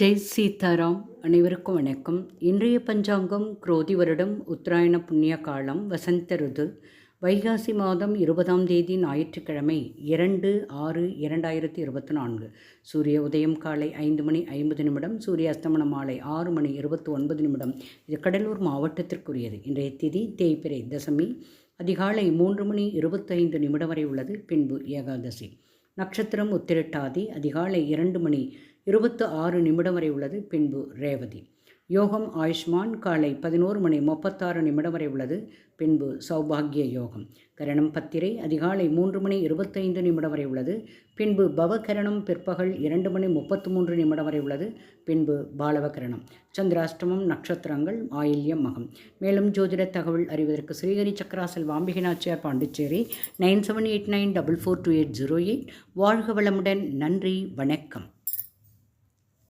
ஜெய் சீதாராம் அனைவருக்கும் வணக்கம். இன்றைய பஞ்சாங்கம் குரோதி வருடம் உத்தராயண புண்ணிய காலம் வசந்த ருது வைகாசி மாதம் இருபதாம் தேதி ஞாயிற்றுக்கிழமை இரண்டு ஆறு இரண்டாயிரத்தி இருபத்தி நான்கு. சூரிய உதயம் காலை ஐந்து மணி ஐம்பது நிமிடம் சூரிய அஸ்தமனம் மாலை ஆறு மணி இருபத்தி ஒன்பது நிமிடம். இது கடலூர் மாவட்டத்திற்குரியது. இன்றைய திதி தேய்பிரை தசமி அதிகாலை மூன்று மணி இருபத்தைந்து நிமிடம் வரை உள்ளது. பின்பு ஏகாதசி. நட்சத்திரம் உத்திரட்டாதி அதிகாலை இரண்டு மணி இருபத்து ஆறு நிமிடம் வரை உள்ளது. பின்பு ரேவதி. யோகம் ஆயுஷ்மான் காலை பதினோரு மணி முப்பத்தாறு நிமிடம் வரை உள்ளது. பின்பு சௌபாகிய யோகம். கரணம் பத்திரை அதிகாலை மூன்று மணி இருபத்தைந்து நிமிடம் வரை உள்ளது. பின்பு பவகரணம் பிற்பகல் இரண்டு மணி முப்பத்து மூன்று நிமிடம் வரை உள்ளது. பின்பு பாலவகரணம். சந்திராஷ்டமம் நட்சத்திரங்கள் ஆயில்யம் மகம். மேலும் ஜோதிட தகவல் அறிவதற்கு ஸ்ரீஹரி சக்கராசல் வாம்பிகிநாச்சியார் Pondicherry nine seven eight nine double four two eight zero eight. வாழ்க வளமுடன். நன்றி. வணக்கம்.